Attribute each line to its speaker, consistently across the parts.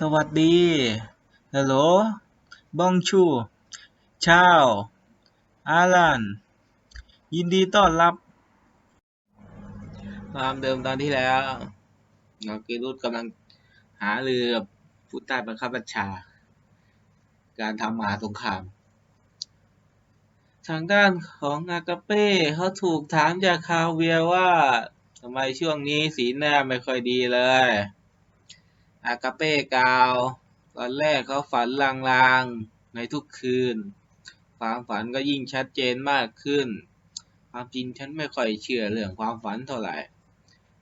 Speaker 1: สวัสดีฮัลโหลบองชูชาวอาลันยินดีต้อนรับ ตามเดิมตอนที่แล้วเรากีรุดกำลังหาเรือผู้ใต้บังคับบัญชา การทำมหาสงคราม ทางด้านของอากาเป้เขาถูกถามจากคาเวียว่าทำไมช่วงนี้สีหน้าไม่ค่อยดีเลย อากาเป้กล่าว ตอนแรกเขาฝันลางๆในทุกคืน ความฝันก็ยิ่งชัดเจนมากขึ้น ความจริงฉันไม่ค่อยเชื่อเรื่องความฝันเท่าไหร่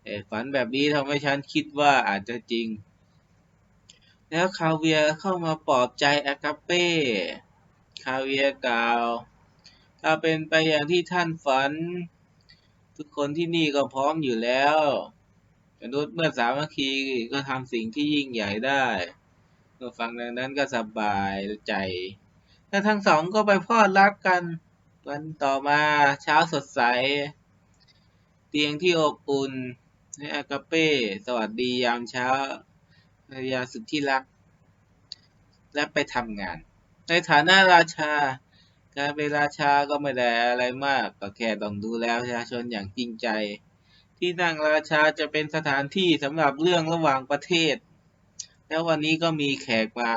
Speaker 1: แต่ฝันแบบนี้ทำให้ฉันคิดว่าอาจจะจริง แล้วคาเวียเข้ามาปลอบใจอากาเป้คาเวียกล่าว ถ้าเป็นไปอย่างที่ท่านฝัน ทุกคนที่นี่ก็พร้อมอยู่แล้ว มนุษย์เมื่อสามัคคีก็ทำสิ่งที่ยิ่งใหญ่ได้เมื่อฟังดังนั้นก็สบายใจและทั้งสองก็ไปพอดรักกัน วันต่อมาเช้าสดใส เตียงที่อบอุ่นให้อากาเป้ สวัสดียามเช้าภรรยาสุดที่รัก และไปทำงาน ในฐานะราชา การเป็นราชาก็ไม่ได้อะไรมาก ก็แค่ต้องดูแลประชาชนอย่างจริงใจ ที่นั่งราชาจะเป็นสถานที่สำหรับเรื่องระหว่างประเทศ แล้ววันนี้ก็มีแขกมา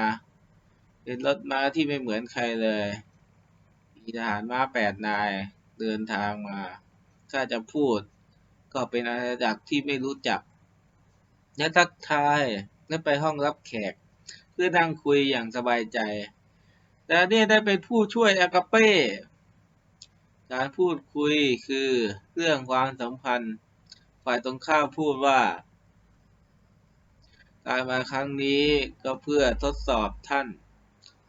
Speaker 1: เป็นรถม้าที่ไม่เหมือนใครเลย มีทหารม้าแปดนายเดินทางมา ถ้าจะพูด ก็เป็นอาณาจักรที่ไม่รู้จัก และทักทายและไปห้องรับแขก เพื่อนั่งคุยอย่างสบายใจ แต่เนี่ยได้เป็นผู้ช่วยอากาเป้ การพูดคุยคือเรื่องความสัมพันธ์ ฝ่ายตรงข้ามพูดว่า การมาครั้งนี้ก็เพื่อทดสอบท่าน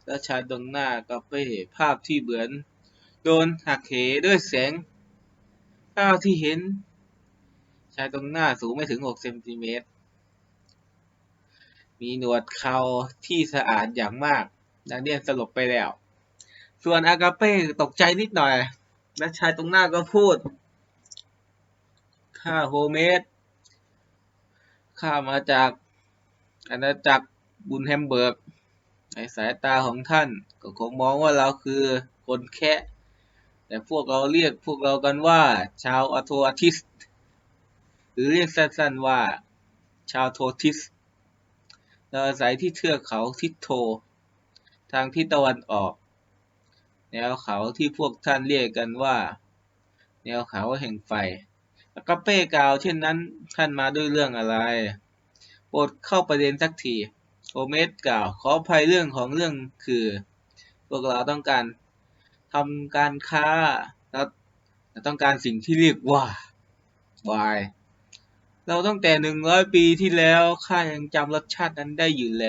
Speaker 1: และชายตรงหน้ากาเป้ภาพที่เหมือน โดนหักเหด้วยแสงภาพที่เห็น ชายตรงหน้าสูงไม่ถึง 6 เซนติเมตร มีหนวดเขาที่สะอาดอย่างมากดังเนียนสลบไปแล้ว ส่วนอากาเป้ตกใจนิดหน่อย และชายตรงหน้าก็พูด ข้าโฮเมสข้ามาจากอาณาจักรบุนแฮมเบิร์ก ในสายตาของท่าน ก็คงมองว่าเราคือคนแค่แต่พวกเราเรียกพวกเรากันว่า ชาวอโทอาทิส หรือเรียกสั้นๆว่า ชาวโททิส เราอาศัยที่เทือกเขาทิสโท ทางทิศตะวันออก แนวเขาที่พวกท่านเรียกกันว่า แนวเขาแห่งไฟ แล้วก็เป้กล่าวเช่นนั้น ท่านมาด้วยเรื่องอะไร โปรดเข้าประเด็นสักที โอเมสกล่าว ขออภัยเรื่องของเรื่องคือ พวกเราต้องการทำการค้าและต้องการสิ่งที่เรียกว่าวายเราตั้งแต่หนึ่งร้อยปีที่แล้วข้ายังจำรสชาตินั้นได้อยู่เล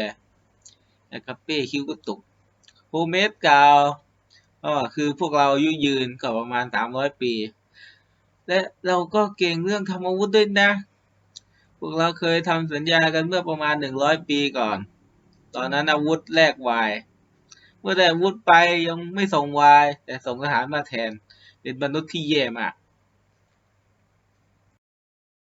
Speaker 1: นะครับเป้คิ้วก็ตกโฮเมสกล่าวก็คือพวกเราอายุยืนก็ประมาณสามร้อยปี และเราก็เก่งเรื่องทำอาวุธด้วยนะ พวกเราเคยทำสัญญากันเมื่อประมาณหนึ่งร้อยปีก่อน ตอนนั้นอาวุธแลกวาย เมื่อได้อาวุธไปยังไม่ส่งวาย แต่ส่งทหารมาแทน เป็นมนุษย์ที่แย่มาก